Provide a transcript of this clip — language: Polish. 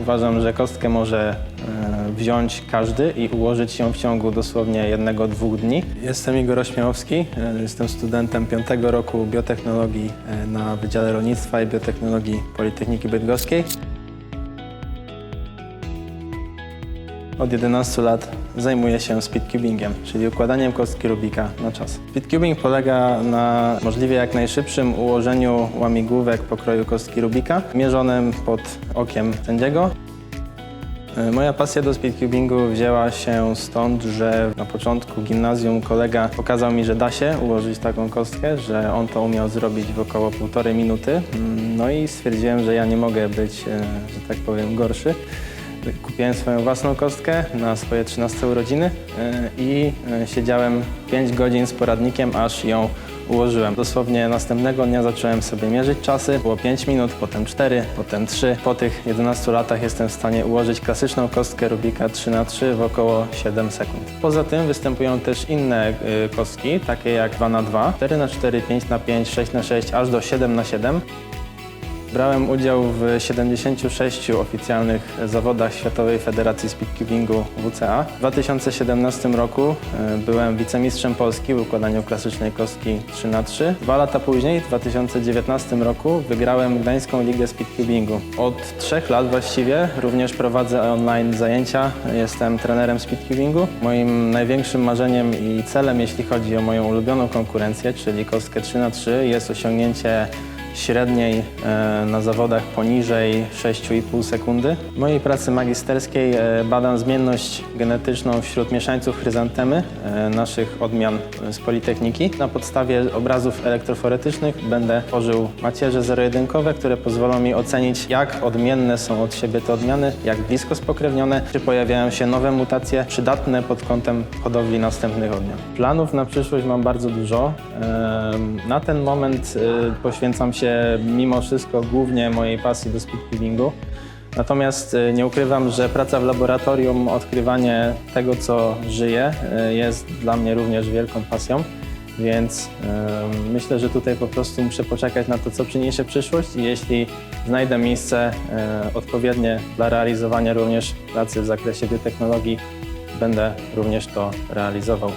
Uważam, że kostkę może e, wziąć każdy i ułożyć ją w ciągu dosłownie jednego, dwóch dni. Jestem Igor Ośmiałowski, e, jestem studentem piątego roku biotechnologii e, na Wydziale Rolnictwa i Biotechnologii Politechniki Bydgoskiej. Od 11 lat zajmuję się speedcubingiem, czyli układaniem kostki Rubika na czas. Speedcubing polega na możliwie jak najszybszym ułożeniu łamigłówek pokroju kostki Rubika, mierzonym pod okiem sędziego. E, Moja pasja do speedcubingu wzięła się stąd, że na początku gimnazjum kolega pokazał mi, że da się ułożyć taką kostkę, że on to umiał zrobić w około półtorej minuty. Mm, No i stwierdziłem, że ja nie mogę być, e, że tak powiem, gorszy. Kupiłem swoją własną kostkę na swoje 13 urodziny e, i e, siedziałem 5 godzin z poradnikiem, aż ją ułożyłem. Dosłownie następnego dnia zacząłem sobie mierzyć czasy. Było 5 minut, potem 4, potem 3. Po tych 11 latach jestem w stanie ułożyć klasyczną kostkę Rubika 3x3 w około 7 sekund. Poza tym występują też inne y, kostki, takie jak 2x2, 4x4, 5x5, 6x6, aż do 7x7. Brałem udział w 76 oficjalnych zawodach Światowej Federacji Speedcubingu WCA. W 2017 roku e, byłem wicemistrzem Polski w układaniu klasycznej kostki 3x3. Dwa lata później, w 2019 roku, wygrałem Gdańską Ligę Speedcubingu. Od trzech lat właściwie również prowadzę online zajęcia. Jestem trenerem speedcubingu. Moim największym marzeniem i celem, jeśli chodzi o moją ulubioną konkurencję, czyli kostkę 3x3, jest osiągnięcie średniej e, na zawodach poniżej 6,5 sekundy. W mojej pracy magisterskiej e, badam zmienność genetyczną wśród mieszańców chryzantemy, e, naszych odmian z Politechniki. Na podstawie obrazów elektroforetycznych będę tworzył macierze zero-jedynkowe, które pozwolą mi ocenić, jak odmienne są od siebie te odmiany, jak blisko spokrewnione, czy pojawiają się nowe mutacje przydatne pod kątem hodowli następnych odmian. Planów na przyszłość mam bardzo dużo. Na ten moment poświęcam się mimo wszystko głównie mojej pasji do speedcubingu. Natomiast e, nie ukrywam, że praca w laboratorium, odkrywanie tego, co żyje, e, jest dla mnie również wielką pasją. Więc em, myślę, że tutaj po prostu muszę poczekać na to, co przyniesie przyszłość i jeśli znajdę miejsce odpowiednie dla realizowania również pracy w zakresie biotechnologii, będę również to realizował.